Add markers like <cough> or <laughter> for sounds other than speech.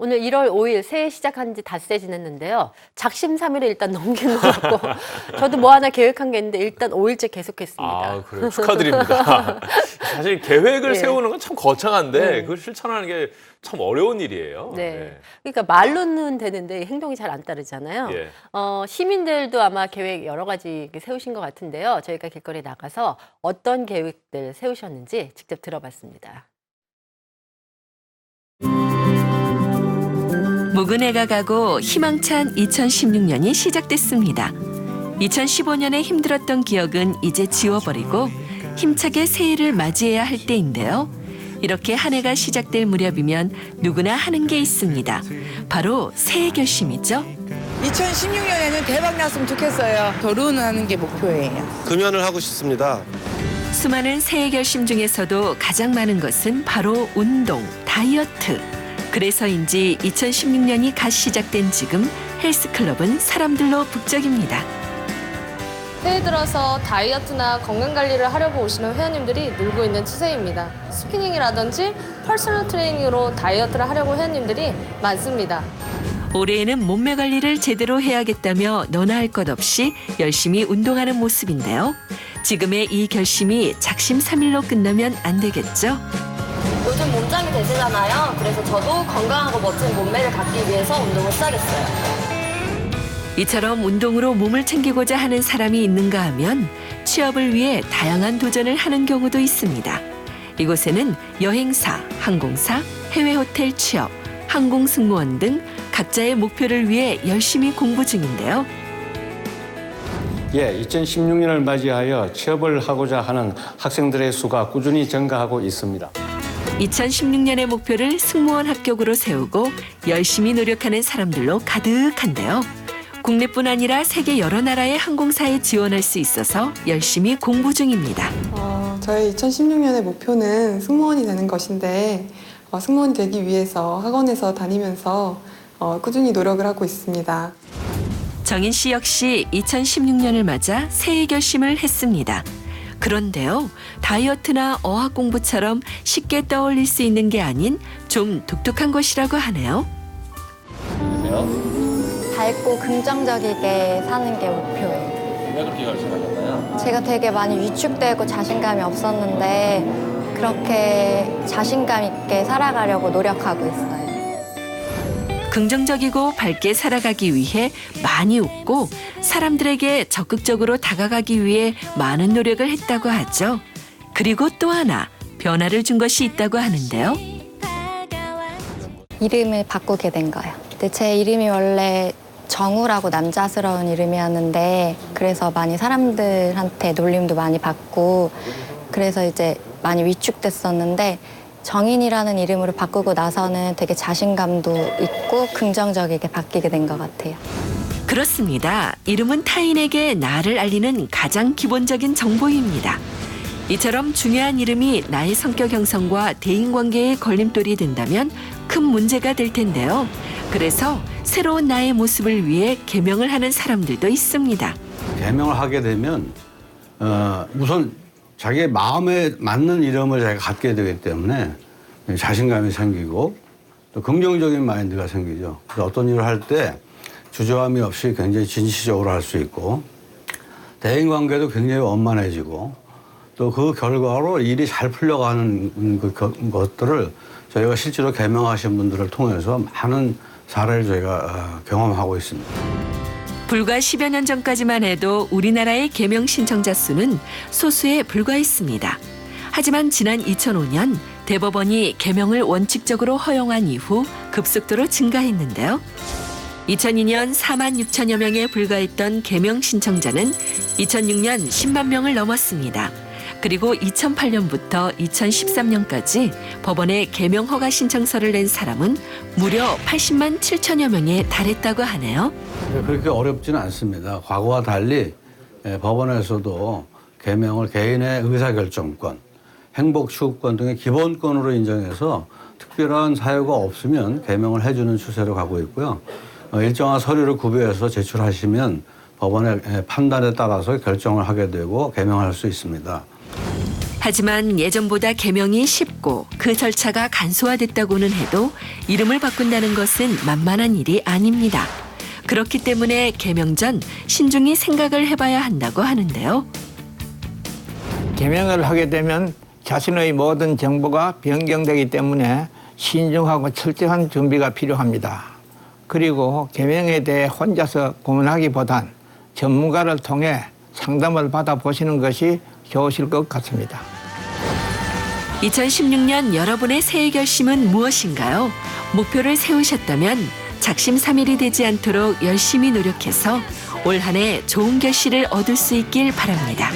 오늘 1월 5일 새해 시작한 지 닷새 지났는데요. 작심삼일을 일단 <laughs> 넘긴 것 같고 저도 뭐 하나 계획한 게 있는데 일단 5일째 계속했습니다. 아, 그래요. 축하드립니다. <laughs> 사실 계획을 예. 세우는 건 참 거창한데 음. 그걸 실천하는 게 참 어려운 일이에요. 네. 그러니까 말로는 되는데 행동이 잘 안 따르잖아요. 예. 어, 시민들도 아마 계획 여러 가지 세우신 것 같은데요. 저희가 길거리에 나가서 어떤 계획들 세우셨는지 직접 들어봤습니다. 묵은 해가 가고 희망찬 2016년이 시작됐습니다. 2015년에 힘들었던 기억은 이제 지워버리고 힘차게 새해를 맞이해야 할 때인데요. 이렇게 한 해가 시작될 무렵이면 누구나 하는 게 있습니다. 바로 새해 결심이죠. 2016년에는 대박 났으면 좋겠어요. 결혼하는 게 목표예요. 금연을 하고 싶습니다. 수많은 새해 결심 중에서도 가장 많은 것은 바로 운동, 다이어트. 그래서인지 2016년이 갓 시작된 지금 헬스클럽은 사람들로 북적입니다. 새해 들어서 다이어트나 건강 관리를 하려고 오시는 회원님들이 늘고 있는 추세입니다. 스피닝이라든지 퍼스널 트레이닝으로 다이어트를 하려고 회원님들이 많습니다. 올해에는 몸매 관리를 제대로 해야겠다며 너나 할 것 없이 열심히 운동하는 모습인데요. 지금의 이 결심이 작심삼일로 끝나면 안 되겠죠? 몸짱이 되시잖아요. 그래서 저도 건강하고 멋진 몸매를 갖기 위해서 운동을 시작했어요. 이처럼 운동으로 몸을 챙기고자 하는 사람이 있는가 하면 취업을 위해 다양한 도전을 하는 경우도 있습니다. 이곳에는 여행사, 항공사, 해외 호텔 취업, 항공 승무원 등 각자의 목표를 위해 열심히 공부 중인데요. 예, 2016년을 맞이하여 취업을 하고자 하는 학생들의 수가 꾸준히 증가하고 있습니다. 2016년의 목표를 승무원 합격으로 세우고 열심히 노력하는 사람들로 가득한데요. 국내뿐 아니라 세계 여러 나라의 항공사에 지원할 수 있어서 열심히 공부 중입니다. 어, 저의 2016년의 목표는 승무원이 되는 것인데 어, 승무원이 되기 위해서 학원에서 다니면서 어, 꾸준히 노력을 하고 있습니다. 정인 씨 역시 2016년을 맞아 새해 결심을 했습니다. 그런데요, 다이어트나 어학 공부처럼 쉽게 떠올릴 수 있는 게 아닌 좀 독특한 것이라고 하네요. 밝고 긍정적이게 사는 게 목표예요. 왜 그렇게 결심하셨나요? 제가 되게 많이 위축되고 자신감이 없었는데 그렇게 자신감 있게 살아가려고 노력하고 있어요. 긍정적이고 밝게 살아가기 위해 많이 웃고 사람들에게 적극적으로 다가가기 위해 많은 노력을 했다고 하죠. 그리고 또 하나 변화를 준 것이 있다고 하는데요. 이름을 바꾸게 된 거예요. 근데 제 이름이 원래 정우라고 남자스러운 이름이었는데 그래서 많이 사람들한테 놀림도 많이 받고 그래서 이제 많이 위축됐었는데 정인이라는 이름으로 바꾸고 나서는 되게 자신감도 있고 긍정적이게 바뀌게 된 것 같아요. 그렇습니다. 이름은 타인에게 나를 알리는 가장 기본적인 정보입니다. 이처럼 중요한 이름이 나의 성격 형성과 대인관계에 걸림돌이 된다면 큰 문제가 될 텐데요. 그래서 새로운 나의 모습을 위해 개명을 하는 사람들도 있습니다. 개명을 하게 되면 어, 우선 자기의 마음에 맞는 이름을 자기가 갖게 되기 때문에 자신감이 생기고 또 긍정적인 마인드가 생기죠. 그래서 어떤 일을 할 때 주저함이 없이 굉장히 진취적으로 할 수 있고 대인 관계도 굉장히 원만해지고 또 그 결과로 일이 잘 풀려가는 그 겨- 것들을 저희가 실제로 개명하신 분들을 통해서 많은 사례를 저희가 어, 경험하고 있습니다. 불과 10여 년 전까지만 해도 우리나라의 개명 신청자 수는 소수에 불과했습니다. 하지만 지난 2005년 대법원이 개명을 원칙적으로 허용한 이후 급속도로 증가했는데요. 2002년 4만 6천여 명에 불과했던 개명 신청자는 2006년 10만 명을 넘었습니다. 그리고 2008년부터 2013년까지 법원에 개명 허가 신청서를 낸 사람은 무려 80만 7천여 명에 달했다고 하네요. 네, 그렇게 어렵지는 않습니다. 과거와 달리 예, 법원에서도 개명을 개인의 의사결정권, 행복 추구권 등의 기본권으로 인정해서 특별한 사유가 없으면 개명을 해주는 추세로 가고 있고요. 어, 일정한 서류를 구비해서 제출하시면 법원의 예, 판단에 따라서 결정을 하게 되고 개명할 수 있습니다. 하지만 예전보다 개명이 쉽고 그 절차가 간소화됐다고는 해도 이름을 바꾼다는 것은 만만한 일이 아닙니다. 그렇기 때문에 개명 전 신중히 생각을 해봐야 한다고 하는데요. 개명을 하게 되면 자신의 모든 정보가 변경되기 때문에 신중하고 철저한 준비가 필요합니다. 그리고 개명에 대해 혼자서 고민하기보단 전문가를 통해 상담을 받아보시는 것이 좋으실 것 같습니다. 2016년 여러분의 새해 결심은 무엇인가요? 목표를 세우셨다면 작심삼일이 되지 않도록 열심히 노력해서 올 한 해 좋은 결실을 얻을 수 있길 바랍니다.